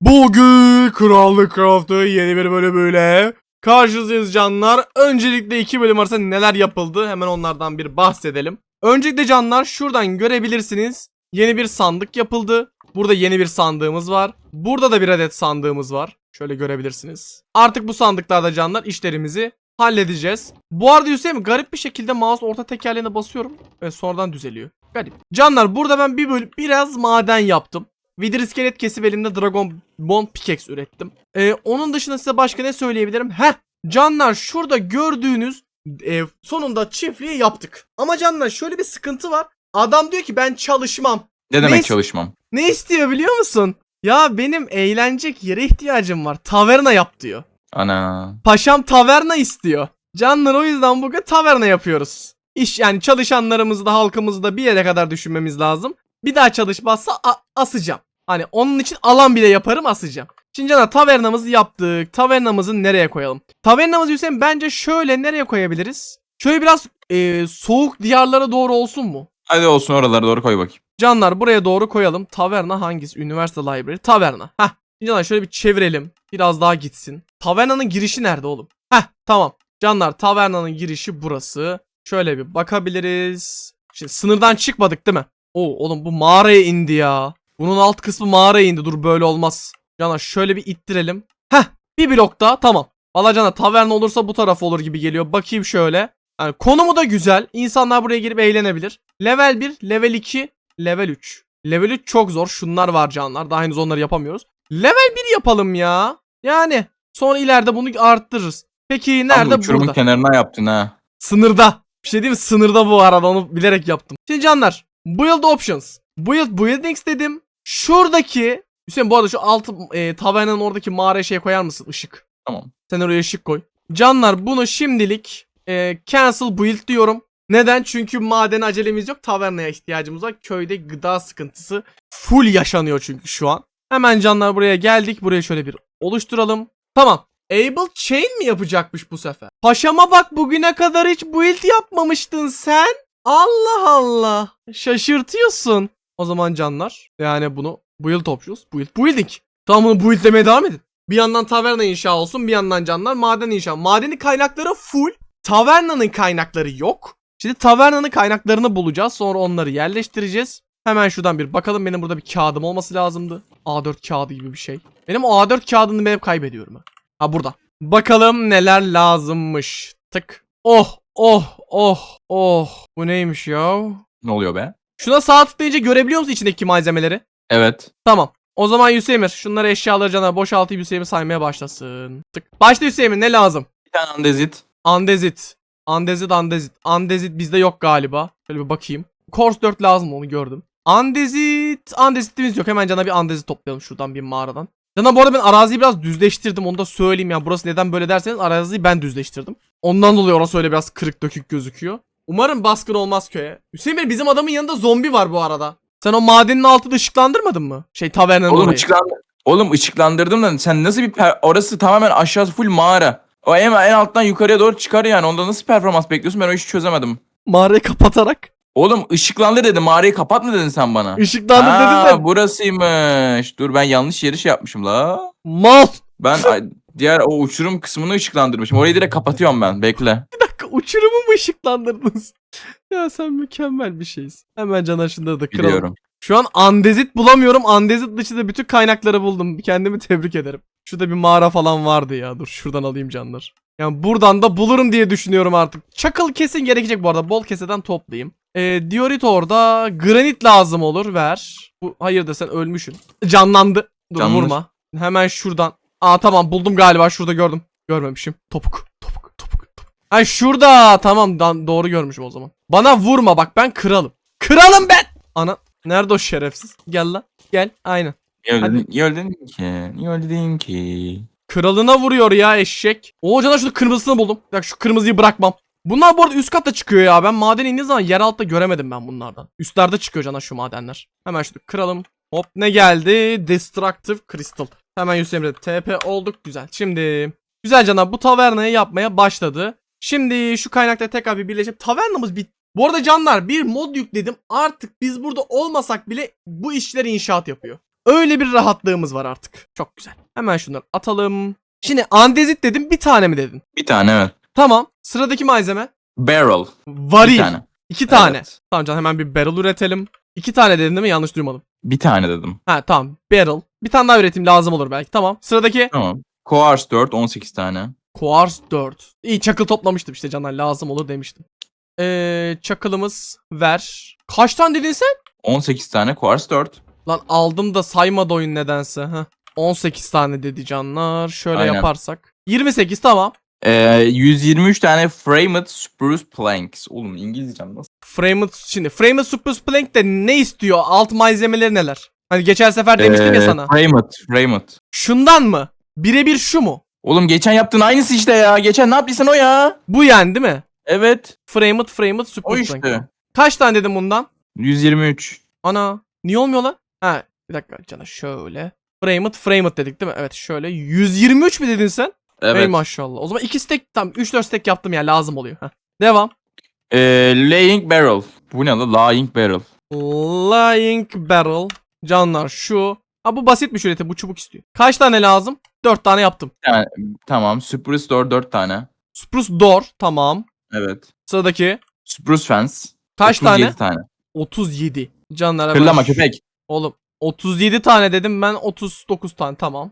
Bugün Krallık Craft'ı yeni bir bölümüyle karşınızdayız canlar. Öncelikle iki bölüm arasında neler yapıldı hemen onlardan bir bahsedelim. Öncelikle canlar şuradan görebilirsiniz. Yeni bir sandık yapıldı. Burada yeni bir sandığımız var. Burada da bir adet sandığımız var. Şöyle görebilirsiniz. Artık bu sandıklarda canlar işlerimizi halledeceğiz. Bu arada Hüseyin garip bir şekilde mouse orta tekerleğine basıyorum ve sonradan düzeliyor. Garip. Canlar burada ben bir bölüm biraz maden yaptım. Vidir iskelet kesip elimde Dragon Bone pickaxe ürettim. Ee, onun dışında size başka ne söyleyebilirim? Heh canlar şurada gördüğünüz e, sonunda çiftliği yaptık. Ama canlar şöyle bir sıkıntı var. Adam diyor ki ben çalışmam. Ne demek Neyse. çalışmam? Ne istiyor biliyor musun? Ya benim eğlenecek yere ihtiyacım var. Taverna yap diyor. Ana. Paşam taverna istiyor. Canlar o yüzden bugün taverna yapıyoruz. İş yani çalışanlarımızı da halkımızı da bir yere kadar düşünmemiz lazım. Bir daha çalışmazsa asacağım. Hani onun için alan bile yaparım asacağım. Şimdi canlar tavernamızı yaptık. Tavernamızı nereye koyalım? Tavernamızı Hüseyin bence şöyle nereye koyabiliriz? Şöyle biraz e, soğuk diyarlara doğru olsun mu? Hadi olsun oralara doğru koy bakayım. Canlar buraya doğru koyalım. Taverna hangisi? Üniversite Library. Taverna. Heh. Şimdi Canlar şöyle bir çevirelim. Biraz daha gitsin. Tavernanın girişi nerede oğlum? Heh tamam. Canlar tavernanın girişi burası. Şöyle bir bakabiliriz. Şimdi sınırdan çıkmadık değil mi? Oo oğlum bu mağaraya indi ya. Bunun alt kısmı mağaraya indi. Dur böyle olmaz. Canlar şöyle bir ittirelim. Heh bir blok daha tamam. Valla canlar taverna olursa bu taraf olur gibi geliyor. Bakayım şöyle. Yani konumu da güzel. İnsanlar buraya girip eğlenebilir. Level 1, level 2, level 3. Level 3 çok zor. Şunlar var canlar. Daha henüz onları yapamıyoruz. Level 1 yapalım ya. Yani sonra ileride bunu arttırırız. Peki nerede? uçurumun Burada. kenarına yaptın ha. Sınırda. Bir şey diyeyim mi? Sınırda bu arada onu bilerek yaptım. Şimdi canlar. Build options. Build buildings dedim. Şuradaki Hüseyin bu arada şu alt e, tavernanın oradaki mağaraya şey koyar mısın? Işık. Tamam. Sen oraya ışık koy. Canlar bunu şimdilik e, cancel build diyorum. Neden? Çünkü maden acelemiz yok. Tavernaya ihtiyacımız var. Köyde gıda sıkıntısı full yaşanıyor çünkü şu an. Hemen canlar buraya geldik. Buraya şöyle bir oluşturalım. Tamam. Able chain mi yapacakmış bu sefer? Paşama bak bugüne kadar hiç build yapmamıştın sen. Allah Allah. Şaşırtıyorsun. O zaman canlar yani bunu build options, build, building. Tamam bunu buildlemeye devam edin. Bir yandan taverna inşa olsun bir yandan canlar maden inşa. Madenin kaynakları full. Tavernanın kaynakları yok. Şimdi tavernanın kaynaklarını bulacağız. Sonra onları yerleştireceğiz. Hemen şuradan bir bakalım. Benim burada bir kağıdım olması lazımdı. A4 kağıdı gibi bir şey. Benim o A4 kağıdını ben hep kaybediyorum. Ha, ha burada. Bakalım neler lazımmış. Tık. Oh oh oh oh. Bu neymiş ya? Ne oluyor be? Şuna sağ tıklayınca görebiliyor musun içindeki malzemeleri? Evet. Tamam. O zaman Hüseyin'ir şunları eşyaları cana boşaltıp Hüseyin saymaya başlasın. Tık. Başla Hüseyin ne lazım? Bir tane andezit. Andezit. Andezit andezit. Andezit bizde yok galiba. Şöyle bir bakayım. Kors 4 lazım onu gördüm. Andezit. Andezitimiz yok. Hemen cana bir andezit toplayalım şuradan bir mağaradan. Cana bu arada ben araziyi biraz düzleştirdim. Onu da söyleyeyim ya. Burası neden böyle derseniz araziyi ben düzleştirdim. Ondan dolayı orası öyle biraz kırık dökük gözüküyor. Umarım baskın olmaz köye. Hüseyin Bey bizim adamın yanında zombi var bu arada. Sen o madenin altını ışıklandırmadın mı? Şey tavernanın Oğlum orayı. ışıklandı. Oğlum ışıklandırdım da sen nasıl bir per- orası tamamen aşağısı full mağara. O en, en alttan yukarıya doğru çıkar yani. Onda nasıl performans bekliyorsun ben o işi çözemedim. Mağarayı kapatarak. Oğlum ışıklandır dedim mağarayı kapat mı dedin sen bana? Işıklandır Ha, dedin de. burasıymış. Dur ben yanlış yeri şey yapmışım la. Mal. Ben diğer o uçurum kısmını ışıklandırmışım. Orayı direkt kapatıyorum ben. Bekle. Bir dakika uçurumu mu ışıklandırdınız? ya sen mükemmel bir şeysin. Hemen Caner şunları da kıralım. Biliyorum. Şu an andezit bulamıyorum. Andezit dışında bütün kaynakları buldum. Kendimi tebrik ederim. Şurada bir mağara falan vardı ya. Dur şuradan alayım canlar. Yani buradan da bulurum diye düşünüyorum artık. Çakıl kesin gerekecek bu arada. Bol keseden toplayayım. Ee, diorit orada. Granit lazım olur. Ver. Bu, hayırdır sen ölmüşsün. Canlandı. Dur Canlanır. vurma. Hemen şuradan. Aa tamam buldum galiba. Şurada gördüm. Görmemişim. Topuk. Topuk. Topuk. topuk. Ay şurada. Tamam doğru görmüşüm o zaman. Bana vurma bak ben kralım. Kralım ben. Ana. Nerede o şerefsiz? Gel lan. Gel. Aynen. Niye öldün, niye öldün ki? Niye öldün ki? Kralına vuruyor ya eşek. Oo cana şurada kırmızısını buldum. Bak şu kırmızıyı bırakmam. Bunlar bu arada üst katta çıkıyor ya. Ben maden indiği zaman yer altta göremedim ben bunlardan. Üstlerde çıkıyor cana şu madenler. Hemen şunu kıralım. Hop ne geldi? Destructive Crystal. Hemen Yusuf Emre TP olduk güzel. Şimdi güzel cana bu tavernayı yapmaya başladı. Şimdi şu kaynakla tekrar bir birleşip tavernamız bit. Bu arada canlar bir mod yükledim. Artık biz burada olmasak bile bu işleri inşaat yapıyor. Öyle bir rahatlığımız var artık. Çok güzel. Hemen şunları atalım. Şimdi andezit dedim bir tane mi dedin? Bir tane evet. Tamam. Sıradaki malzeme. Barrel. Varil. Bir tane. İki tane. Evet. Tamam can hemen bir barrel üretelim. İki tane dedin değil mi? Yanlış duymadım. Bir tane dedim. Ha tamam. Barrel. Bir tane daha üretim lazım olur belki. Tamam. Sıradaki. Tamam. Coars 4 18 tane. Quartz 4. İyi çakıl toplamıştım işte canlar lazım olur demiştim. Ee, çakılımız ver. Kaç tane dedin sen? 18 tane Coars 4. Lan aldım da saymadı oyun nedense. Heh. 18 tane dedi canlar. Şöyle Aynen. yaparsak. 28 tamam. Ee, 123 tane Framed Spruce Planks. Oğlum İngilizcem nasıl? Framed şimdi Framed Super Plank de ne istiyor? Alt malzemeleri neler? Hani geçen sefer demiştim ya Ee, sana. Framed. Framed. Şundan mı? Birebir şu mu? Oğlum geçen yaptığın aynısı işte ya. Geçen ne yaptıysan o ya. Bu yani değil mi? Evet. Framed Framed Super O işte. Kaç tane dedim bundan? 123. Ana niye olmuyor lan? Ha bir dakika cana şöyle. Framed Framed dedik değil mi? Evet şöyle. 123 mi dedin sen? Ey Evet. maşallah. O zaman 2 stack tam 3-4 stack yaptım ya lazım oluyor. Heh. Devam. Ee, laying Barrel. Bu ne lan? Lying Barrel. Lying Barrel. Canlar şu. Ha bu basitmiş üretim. Bu çubuk istiyor. Kaç tane lazım? 4 tane yaptım. Yani, tamam. Spruce Door 4 tane. Spruce Door. Tamam. Evet. Sıradaki. Spruce Fence. Kaç 37 tane? tane. 37. Canlar Kırlama şu- köpek. Oğlum 37 tane dedim ben 39 tane tamam.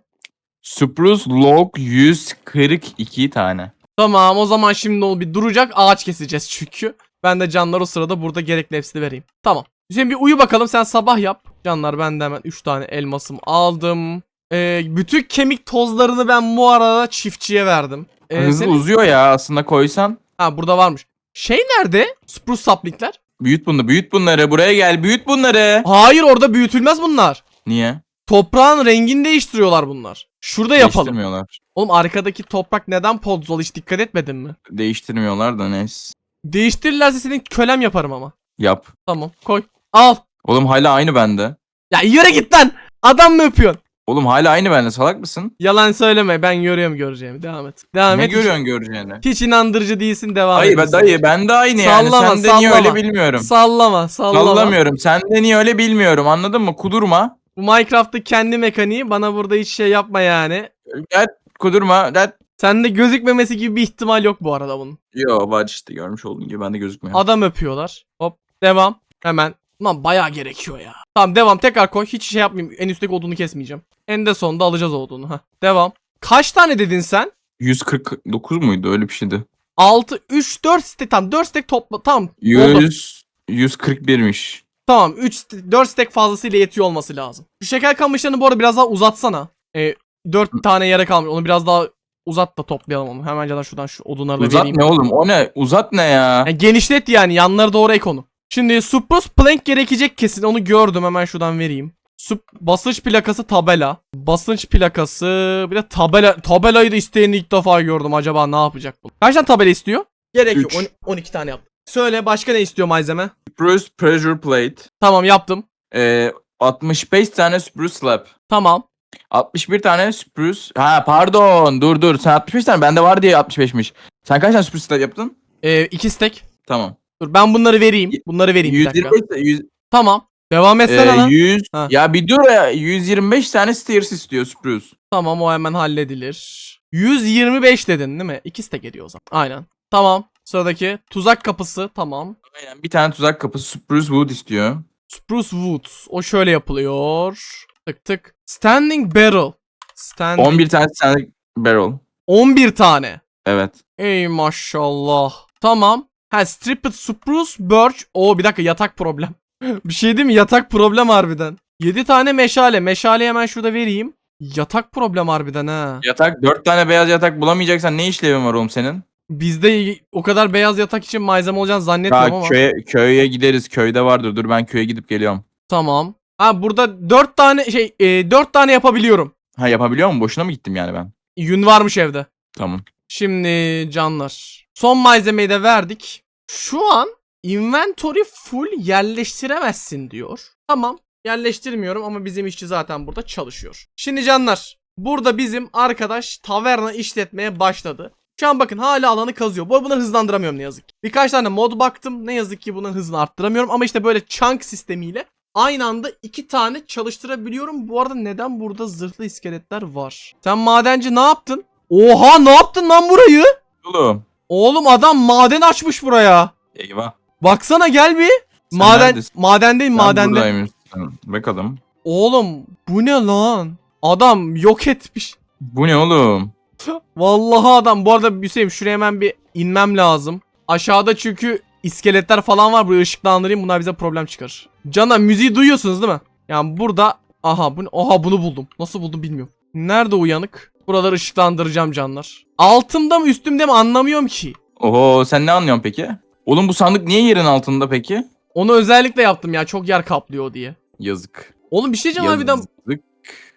Spruce Log 142 tane. Tamam o zaman şimdi o bir duracak ağaç keseceğiz çünkü. Ben de canlar o sırada burada gerekli hepsini vereyim. Tamam. Hüseyin bir uyu bakalım sen sabah yap. Canlar ben de hemen 3 tane elmasım aldım. Ee, bütün kemik tozlarını ben bu arada çiftçiye verdim. Ee, Hızlı senin- uzuyor ya aslında koysan. Ha burada varmış. Şey nerede? Spruce saplingler. Büyüt bunu, büyüt bunları. Buraya gel, büyüt bunları. Hayır orada büyütülmez bunlar. Niye? Toprağın rengini değiştiriyorlar bunlar. Şurada yapalım. Değiştirmiyorlar. Oğlum arkadaki toprak neden podzol hiç dikkat etmedin mi? Değiştirmiyorlar da neyse. Değiştirirlerse senin kölem yaparım ama. Yap. Tamam koy. Al. Oğlum hala aynı bende. Ya yürü git lan. Adam mı öpüyorsun? Oğlum hala aynı bende. Salak mısın? Yalan söyleme ben görüyorum göreceğimi. Devam et. Devam ne et. görüyorsun göreceğini? Hiç, inandırıcı değilsin devam Dayı et. ben dayı ben de aynı yani. Sallama, Sen de niye sallama. öyle bilmiyorum. Sallama sallama. Sallamıyorum. Sen de niye öyle bilmiyorum. Anladın mı? Kudurma. Bu Minecraft'ta kendi mekaniği bana burada hiç şey yapma yani. Gel kudurma. Gel. Sende gözükmemesi gibi bir ihtimal yok bu arada bunun. Yo var işte görmüş olduğun gibi ben de gözükmüyor. Adam öpüyorlar. Hop devam. Hemen. Lan bayağı gerekiyor ya. Tamam devam tekrar koy. Hiç şey yapmayayım. En üstteki odunu kesmeyeceğim. En de sonunda alacağız o odunu. Heh. Devam. Kaç tane dedin sen? 149 muydu? Öyle bir şeydi. 6, 3, 4 stack. Tamam 4 stack topla. Tamam. Oldu. 100 141'miş. Tamam 3 4 stack fazlasıyla yetiyor olması lazım. Şu şeker kamışlarını bu arada biraz daha uzatsana. E, 4 tane yere kalmış. Onu biraz daha uzat da toplayalım onu. Hemen canım şuradan şu odunları da Uzat vereyim. ne oğlum? O ne? Uzat ne ya? Yani genişlet yani yanları doğru ek onu. Şimdi Spruce Plank gerekecek kesin onu gördüm hemen şuradan vereyim. Sup basınç plakası tabela. Basınç plakası bir de tabela. Tabelayı da isteyeni ilk defa gördüm acaba ne yapacak bu? Kaç tane tabela istiyor? Gerek yok Üç. on- 12 tane yap. Söyle başka ne istiyor malzeme? Spruce Pressure Plate. Tamam yaptım. Ee, 65 tane Spruce Slab. Tamam. 61 tane Spruce... Ha pardon dur dur sen 65 tane bende var diye 65'miş. Sen kaç tane Spruce Slab yaptın? Ee, iki stack. Tamam. Dur ben bunları vereyim. Bunları vereyim bir dakika. 125 de- 100, Tamam. Devam etsene e, lan. 100 Ha. ya bir dur ya 125 tane stairs istiyor Spruce. Tamam o hemen halledilir. 125 dedin değil mi? İki stack ediyor o zaman. Aynen. Tamam. Sıradaki tuzak kapısı. Tamam. Aynen bir tane tuzak kapısı Spruce Wood istiyor. Spruce Wood. O şöyle yapılıyor. Tık tık. Standing Barrel. Standing. 11 tane standing barrel. 11 tane. Evet. Ey maşallah. Tamam. Ha Stripped Spruce Birch. Oo bir dakika yatak problem. bir şey değil mi? Yatak problem harbiden. 7 tane meşale. Meşale hemen şurada vereyim. Yatak problem harbiden ha. Yatak 4 tane beyaz yatak bulamayacaksan ne işlevin var oğlum senin? Bizde o kadar beyaz yatak için malzeme olacağını zannetmiyorum Ya ama. köye, köye gideriz. Köyde vardır. Dur ben köye gidip geliyorum. Tamam. Ha burada 4 tane şey e, 4 tane yapabiliyorum. Ha yapabiliyor mu? Boşuna mı gittim yani ben? Yün varmış evde. Tamam. Şimdi canlar. Son malzemeyi de verdik. Şu an inventory full yerleştiremezsin diyor. Tamam. Yerleştirmiyorum ama bizim işçi zaten burada çalışıyor. Şimdi canlar. Burada bizim arkadaş taverna işletmeye başladı. Şu an bakın hala alanı kazıyor. Bu bunları hızlandıramıyorum ne yazık ki. Birkaç tane mod baktım. Ne yazık ki bunların hızını arttıramıyorum. Ama işte böyle chunk sistemiyle aynı anda iki tane çalıştırabiliyorum. Bu arada neden burada zırhlı iskeletler var? Sen madenci ne yaptın? Oha ne yaptın lan burayı? Oğlum. Oğlum adam maden açmış buraya. Eyvah. Baksana gel bir. Sen Maden neredesin? madendeyim Ben madende. buradaymışsın. Bakalım. Oğlum bu ne lan? Adam yok etmiş. Bu ne oğlum? Vallahi adam. Bu arada Hüseyin şuraya hemen bir inmem lazım. Aşağıda çünkü iskeletler falan var. Burayı ışıklandırayım. Bunlar bize problem çıkarır. Cana müziği duyuyorsunuz değil mi? Yani burada aha bu aha bunu buldum. Nasıl buldum bilmiyorum. Nerede uyanık? Buraları ışıklandıracağım canlar. Altımda mı üstümde mi anlamıyorum ki. Oho sen ne anlıyorsun peki? Oğlum bu sandık niye yerin altında peki? Onu özellikle yaptım ya çok yer kaplıyor diye. Yazık. Oğlum bir şey diyeceğim harbiden Yazık.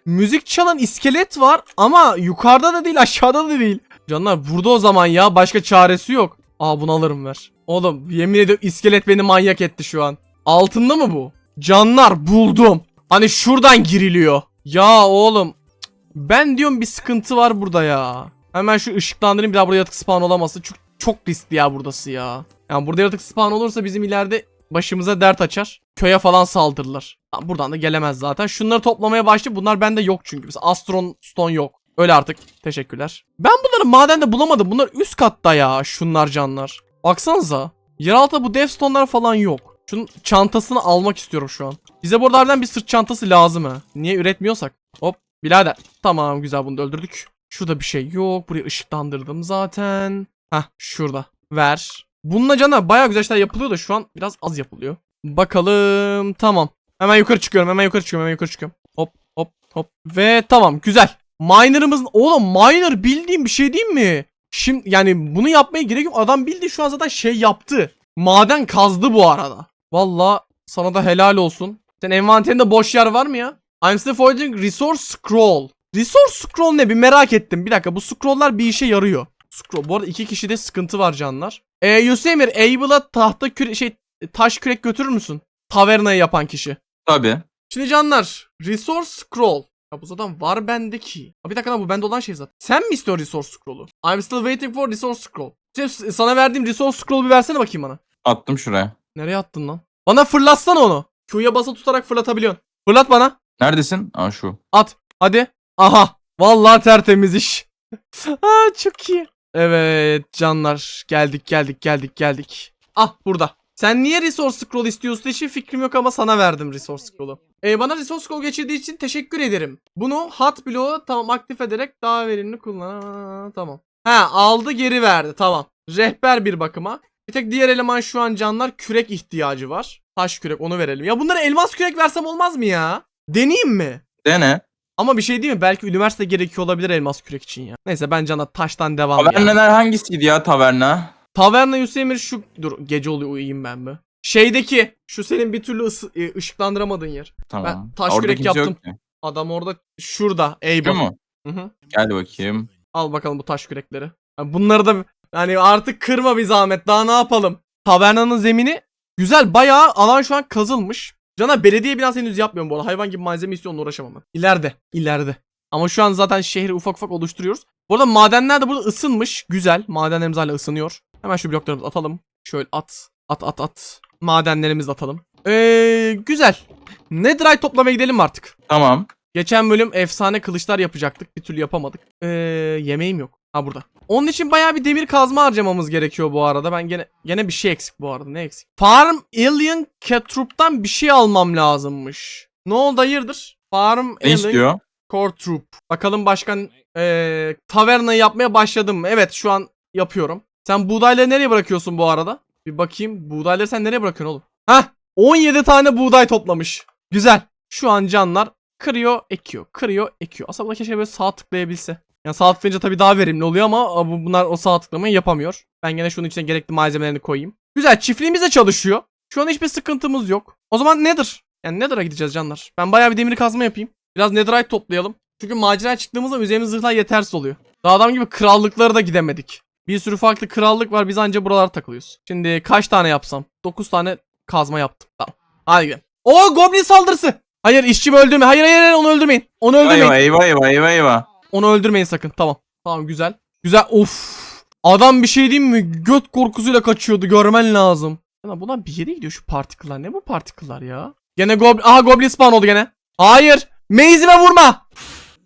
müzik çalan iskelet var ama yukarıda da değil aşağıda da değil. Canlar burada o zaman ya başka çaresi yok. Aa bunu alırım ver. Oğlum yemin ediyorum iskelet beni manyak etti şu an. Altında mı bu? Canlar buldum. Hani şuradan giriliyor. Ya oğlum. Ben diyorum bir sıkıntı var burada ya. Hemen şu ışıklandırayım bir daha burada yaratık spawn olamasın. Çünkü çok riskli ya buradası ya. Yani burada yaratık spawn olursa bizim ileride başımıza dert açar. Köye falan saldırırlar. Buradan da gelemez zaten. Şunları toplamaya başlayıp bunlar bende yok çünkü. Mesela Astron Stone yok. Öyle artık. Teşekkürler. Ben bunları madende bulamadım. Bunlar üst katta ya. Şunlar canlar. Baksanıza. Yeraltı bu dev stone'lar falan yok. Şunun çantasını almak istiyorum şu an. Bize burada harbiden bir sırt çantası lazım ha. Niye üretmiyorsak? Hop birader. Tamam güzel bunu da öldürdük. Şurada bir şey yok. Burayı ışıklandırdım zaten. Hah şurada. Ver. Bununla cana bayağı güzel şeyler yapılıyor da şu an biraz az yapılıyor. Bakalım. Tamam. Hemen yukarı çıkıyorum. Hemen yukarı çıkıyorum. Hemen yukarı çıkıyorum. Hop hop hop. Ve tamam güzel. Miner'ımızın oğlum miner bildiğim bir şey değil mi? Şimdi yani bunu yapmaya gerek yok. Adam bildi şu an zaten şey yaptı. Maden kazdı bu arada. Valla sana da helal olsun. Sen envanterinde boş yer var mı ya? I'm still forging resource scroll. Resource scroll ne bir merak ettim. Bir dakika bu scrolllar bir işe yarıyor. Scroll. Bu arada iki kişide sıkıntı var canlar. Ee, Yusemir Abel'a tahta küre şey taş kürek götürür müsün? Tavernayı yapan kişi. Tabi. Şimdi canlar resource scroll. Ya bu zaten var bendeki. Ha bir dakika lan bu bende olan şey zaten. Sen mi istiyorsun resource scroll'u? I'm still waiting for resource scroll. Sen- sana verdiğim resource scroll'u bir versene bakayım bana. Attım şuraya. Nereye attın lan? Bana fırlatsana onu. Q'ya basılı tutarak fırlatabiliyorsun. Fırlat bana. Neredesin? Aa şu. At. Hadi. Aha. Vallahi tertemiz iş. Aa çok iyi. Evet canlar. Geldik geldik geldik geldik. Ah burada. Sen niye resource scroll istiyorsun hiçbir fikrim yok ama sana verdim resource scroll'u. Ee, bana resource scroll geçirdiği için teşekkür ederim. Bunu hot block'u tamam aktif ederek daha verimli kullan. Tamam. Ha aldı geri verdi tamam. Rehber bir bakıma. Bir tek diğer eleman şu an canlar kürek ihtiyacı var. Taş kürek onu verelim. Ya bunlara elmas kürek versem olmaz mı ya? Deneyeyim mi? Dene. Ama bir şey değil mi? Belki üniversite gerekiyor olabilir elmas kürek için ya. Neyse ben cana taştan devam ya. Tavernalar hangisiydi ya taverna? Taverna Yusemir şu... Dur gece oluyor uyuyayım ben mi? Şeydeki şu senin bir türlü ısı- e, ışıklandıramadığın yer. Tamam. Ben taş kürek kimse yok yaptım. ki. Adam orada şurada. Ey Şu mu? Hı hı. Gel bakayım. Al bakalım bu taş kürekleri. Bunları da yani artık kırma bir zahmet. Daha ne yapalım? Tavernanın zemini güzel. Bayağı alan şu an kazılmış. Cana belediye binası henüz yapmıyorum bu arada. Hayvan gibi malzeme istiyor onunla uğraşamam ben. İleride. ileride. Ama şu an zaten şehri ufak ufak oluşturuyoruz. Bu arada madenler de burada ısınmış. Güzel. Madenlerimiz hala ısınıyor. Hemen şu bloklarımızı atalım. Şöyle at. At at at. Madenlerimizi de atalım. Eee güzel. Netherite toplamaya gidelim artık? Tamam. Geçen bölüm efsane kılıçlar yapacaktık. Bir türlü yapamadık. Ee, yemeğim yok. Ha burada. Onun için bayağı bir demir kazma harcamamız gerekiyor bu arada. Ben gene gene bir şey eksik bu arada. Ne eksik? Farm Alien Catroop'tan bir şey almam lazımmış. Ne oldu hayırdır? Farm Ne Alien istiyor? Core Troop. Bakalım başkan ee, tavernayı yapmaya başladım mı? Evet şu an yapıyorum. Sen buğdayları nereye bırakıyorsun bu arada? Bir bakayım. Buğdayları sen nereye bırakıyorsun oğlum? Hah 17 tane buğday toplamış. Güzel. Şu an canlar kırıyor, ekiyor. Kırıyor, ekiyor. Aslında keşke böyle sağ tıklayabilse. Yani sağ tıklayınca tabii daha verimli oluyor ama bu- bunlar o sağ tıklamayı yapamıyor. Ben gene şunun içine gerekli malzemelerini koyayım. Güzel çiftliğimiz de çalışıyor. Şu an hiçbir sıkıntımız yok. O zaman nedir? Yani Nether'a gideceğiz canlar. Ben bayağı bir demir kazma yapayım. Biraz Netherite toplayalım. Çünkü macera çıktığımızda üzerimiz zırhlar yetersiz oluyor. Daha adam gibi krallıklara da gidemedik. Bir sürü farklı krallık var biz anca buralara takılıyoruz. Şimdi kaç tane yapsam? 9 tane kazma yaptım. Tamam. Hadi gidelim. Oo goblin saldırısı. Hayır işçimi öldürme. Hayır hayır hayır onu öldürmeyin. Onu öldürmeyin. Eyvah eyvah eyvah eyvah. Onu öldürmeyin sakın. Tamam. Tamam güzel. Güzel. Of. Adam bir şey diyeyim mi? Göt korkusuyla kaçıyordu. Görmen lazım. Lan bunlar bir yere gidiyor şu partiküller. Ne bu partiküller ya? Gene goblin. Aha goblin spawn oldu gene. Hayır. Maze'ime vurma.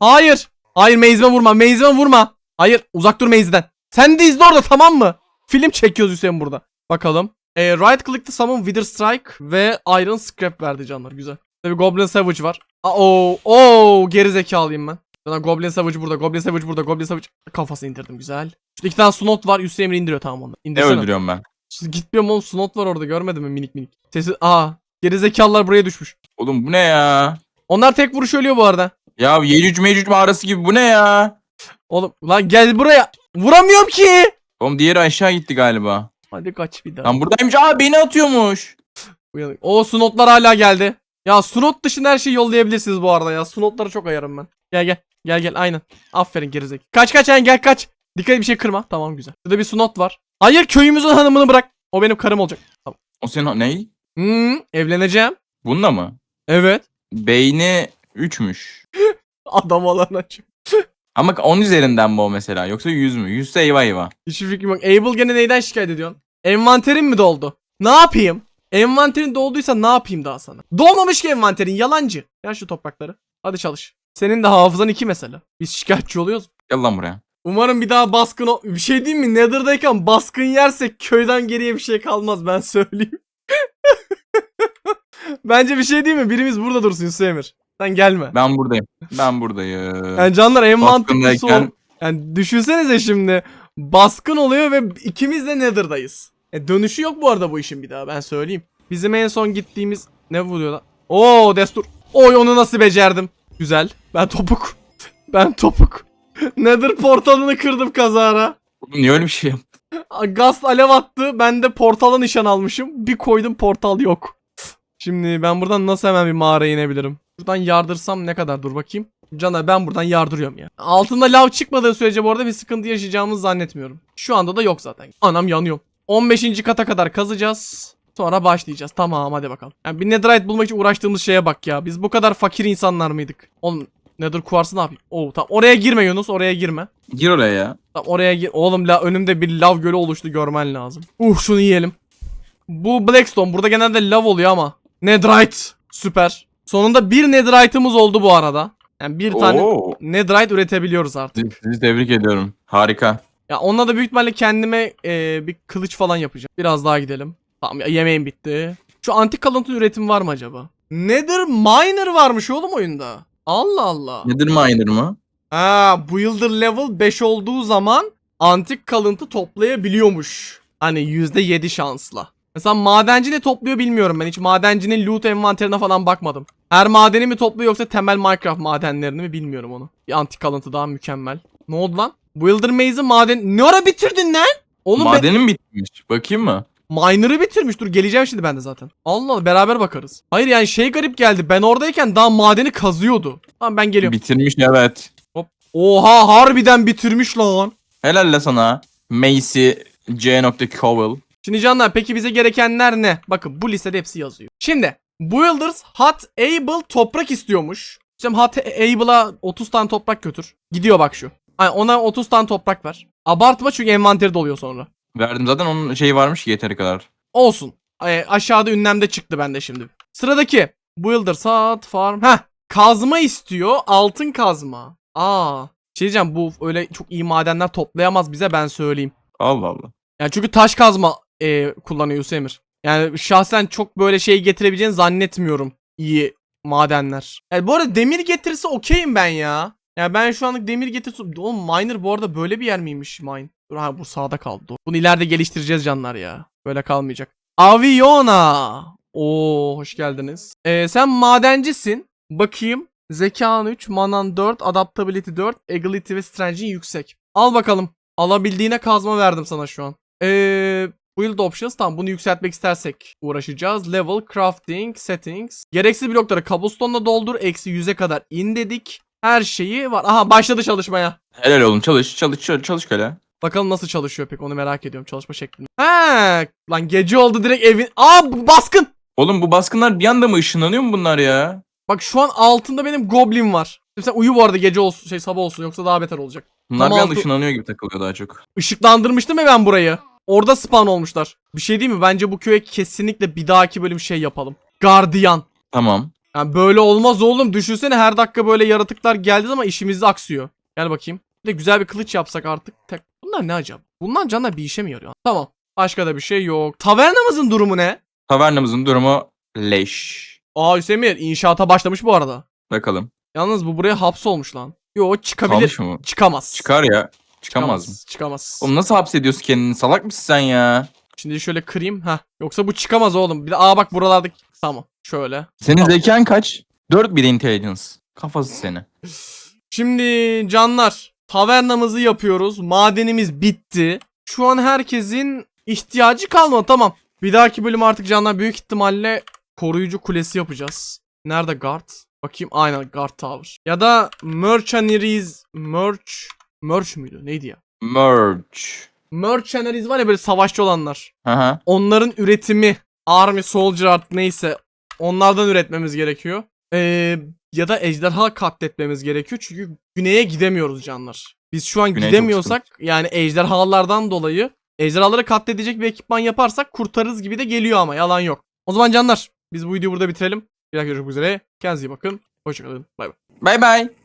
Hayır. Hayır Maze'ime vurma. Maze'ime vurma. Hayır. Uzak dur Maze'den. Sen de izle orada tamam mı? Film çekiyoruz Hüseyin burada. Bakalım. E, right click to summon Wither Strike ve Iron Scrap verdi canlar. Güzel. Tabii Goblin Savage var. Aa, Oo, oo, geri zekalıyım ben. Zaten Goblin Savage burada, Goblin Savage burada, Goblin Savage kafası indirdim güzel. Şurada iki tane slot var, Hüseyin Emre indiriyor tamam onu. Ne İndirsene. öldürüyorum ben? Siz Gitmiyorum oğlum slot var orada görmedin mi minik minik. Sesi aa geri zekalılar buraya düşmüş. Oğlum bu ne ya? Onlar tek vuruş ölüyor bu arada. Ya Yecüc Mecüc mağarası gibi bu ne ya? Oğlum lan gel buraya. Vuramıyorum ki. Oğlum diğeri aşağı gitti galiba. Hadi kaç bir daha. Lan buradaymış. Aa beni atıyormuş. Uyanık. O snotlar hala geldi. Ya snot dışında her şeyi yollayabilirsiniz bu arada ya. Snotları çok ayarım ben. Gel gel. Gel gel aynen. Aferin gerizek. Kaç kaç yani gel kaç. Dikkat et bir şey kırma. Tamam güzel. Burada bir snot var. Hayır köyümüzün hanımını bırak. O benim karım olacak. Tamam. O senin ne? Hmm, evleneceğim. Bununla mı? Evet. Beyni 3'müş. Adam olan açım. Ama 10 üzerinden mi o mesela? Yoksa 100 mü? 100 ise eyvah eyvah. Hiçbir fikrim yok. Able gene neyden şikayet ediyorsun? Envanterin mi doldu? Ne yapayım? Envanterin dolduysa ne yapayım daha sana? Dolmamış ki envanterin yalancı. Ver şu toprakları. Hadi çalış. Senin de hafızan iki mesela. Biz şikayetçi oluyoruz. Gel lan buraya. Umarım bir daha baskın o... Bir şey diyeyim mi? Nether'dayken baskın yersek köyden geriye bir şey kalmaz ben söyleyeyim. Bence bir şey değil mi? Birimiz burada dursun Hüseyin'ir. Sen gelme. Ben buradayım. Ben buradayım. Yani canlar en mantıklısı o. Yani düşünsenize şimdi baskın oluyor ve ikimiz de Nether'dayız. E dönüşü yok bu arada bu işin bir daha ben söyleyeyim. Bizim en son gittiğimiz ne vuruyorlar? Oo destur. Oy onu nasıl becerdim? Güzel. Ben topuk. Ben topuk. Nether portalını kırdım kazara. Oğlum niye öyle bir şey yaptın? Gaz alev attı. Ben de portala nişan almışım. Bir koydum portal yok. Şimdi ben buradan nasıl hemen bir mağaraya inebilirim? Buradan yardırsam ne kadar dur bakayım. Cana ben buradan yardırıyorum ya. Altında lav çıkmadığı sürece bu arada bir sıkıntı yaşayacağımızı zannetmiyorum. Şu anda da yok zaten. Anam yanıyor. 15. kata kadar kazacağız. Sonra başlayacağız. Tamam hadi bakalım. Yani bir netherite bulmak için uğraştığımız şeye bak ya. Biz bu kadar fakir insanlar mıydık? Oğlum nether kuarsı ne yapayım? Oo tamam oraya girme Yunus oraya girme. Gir oraya ya. Tamam oraya gir. Oğlum la önümde bir lav gölü oluştu görmen lazım. Uh şunu yiyelim. Bu Blackstone burada genelde lav oluyor ama. Netherite. Süper. Sonunda bir netherite'ımız oldu bu arada. Yani bir tane Oo. netherite üretebiliyoruz artık. Sizi tebrik ediyorum. Harika. Ya onunla da büyük ihtimalle kendime e, bir kılıç falan yapacağım. Biraz daha gidelim. Tamam ya yemeğim bitti. Şu antik kalıntı üretim var mı acaba? Nether miner varmış oğlum oyunda. Allah Allah. Nedir miner mı? Ha, bu yıldır level 5 olduğu zaman antik kalıntı toplayabiliyormuş. Hani %7 şansla. Mesela madenci ne topluyor bilmiyorum ben. Hiç madencinin loot envanterine falan bakmadım. Her madeni mi topluyor yoksa temel Minecraft madenlerini mi bilmiyorum onu. Bir antik kalıntı daha mükemmel. Ne oldu lan? Wilder Maze'i maden... Ne ara bitirdin lan? Oğlum ben... Madenim bitmiş. Bakayım mı? Miner'ı bitirmiş. Dur geleceğim şimdi ben de zaten. Allah Allah beraber bakarız. Hayır yani şey garip geldi. Ben oradayken daha madeni kazıyordu. Tamam ben geliyorum. Bitirmiş evet. Oha harbiden bitirmiş lan. Helal la sana. Macy C. Cowell. Şimdi canlar peki bize gerekenler ne? Bakın bu listede hepsi yazıyor. Şimdi Builders Hot Able toprak istiyormuş. Şimdi Hot Able'a 30 tane toprak götür. Gidiyor bak şu. Ay ona 30 tane toprak ver. Abartma çünkü envanteri doluyor sonra. Verdim zaten onun şeyi varmış ki yeteri kadar. Olsun. Ay, aşağıda ünlemde çıktı bende şimdi. Sıradaki Builders Hot Farm. Heh. Kazma istiyor. Altın kazma. Aa. Şey diyeceğim bu öyle çok iyi madenler toplayamaz bize ben söyleyeyim. Allah Allah. Yani çünkü taş kazma e, kullanıyor Hüsemir. Yani şahsen çok böyle şey getirebileceğini zannetmiyorum iyi madenler. Yani bu arada demir getirirse okeyim ben ya. Yani ben şu anlık demir getirse... Oğlum miner bu arada böyle bir yer miymiş mine? Dur ha bu sağda kaldı. Bunu ileride geliştireceğiz canlar ya. Böyle kalmayacak. Aviona. Oo hoş geldiniz. Ee, sen madencisin. Bakayım. Zekan 3, manan 4, adaptability 4, agility ve strength'in yüksek. Al bakalım. Alabildiğine kazma verdim sana şu an. Eee Build options tamam bunu yükseltmek istersek uğraşacağız. Level, crafting, settings. Gereksiz blokları cobblestone'la doldur. Eksi 100'e kadar in dedik. Her şeyi var. Aha başladı çalışmaya. Helal oğlum çalış çalış çalış, çalış köle. Bakalım nasıl çalışıyor pek onu merak ediyorum çalışma şeklini. He, lan gece oldu direkt evin. Aa bu baskın. Oğlum bu baskınlar bir anda mı ışınlanıyor mu bunlar ya? Bak şu an altında benim goblin var. Şimdi sen uyu bu arada gece olsun şey sabah olsun yoksa daha beter olacak. Bunlar Tam bir anda altı- ışınlanıyor gibi takılıyor daha çok. Işıklandırmıştım ya ben burayı. Orada spawn olmuşlar. Bir şey değil mi? Bence bu köye kesinlikle bir dahaki bölüm şey yapalım. Gardiyan. Tamam. Yani böyle olmaz oğlum. Düşünsene her dakika böyle yaratıklar geldi ama işimiz aksıyor. Gel bakayım. Bir de güzel bir kılıç yapsak artık. Tek. Bunlar ne acaba? Bundan canlar bir işe mi yarıyor? Tamam. Başka da bir şey yok. Tavernamızın durumu ne? Tavernamızın durumu leş. Aa Hüseyin inşaata başlamış bu arada. Bakalım. Yalnız bu buraya hapsolmuş lan. Yo çıkabilir. Kalmış mı? Çıkamaz. Çıkar ya. Çıkamaz mı? Çıkamaz. Oğlum nasıl hapsediyorsun kendini? Salak mısın sen ya? Şimdi şöyle kırayım. ha. Yoksa bu çıkamaz oğlum. Bir de aa bak buralardaki tamam. Şöyle. Senin Tamam. zekan kaç? 4 bir intelligence. Kafası seni. Şimdi canlar tavernamızı yapıyoruz. Madenimiz bitti. Şu an herkesin ihtiyacı kalmadı tamam. Bir dahaki bölüm artık canlar büyük ihtimalle koruyucu kulesi yapacağız. Nerede guard? Bakayım aynen guard tower. Ya da mercenaries merch merch müydü neydi ya? Merge. Mercenaries var ya böyle savaşçı olanlar. Aha. Onların üretimi army soldier art neyse onlardan üretmemiz gerekiyor. Ee, ya da ejderha katletmemiz gerekiyor çünkü güneye gidemiyoruz canlar. Biz şu an Güney gidemiyorsak yani ejderhalardan dolayı ejderhaları katledecek bir ekipman yaparsak kurtarırız gibi de geliyor ama yalan yok. O zaman canlar biz bu videoyu burada bitirelim. Bir dahaki görüşmek üzere. Kendinize iyi bakın. Hoşçakalın. Bay bay. Bay bay.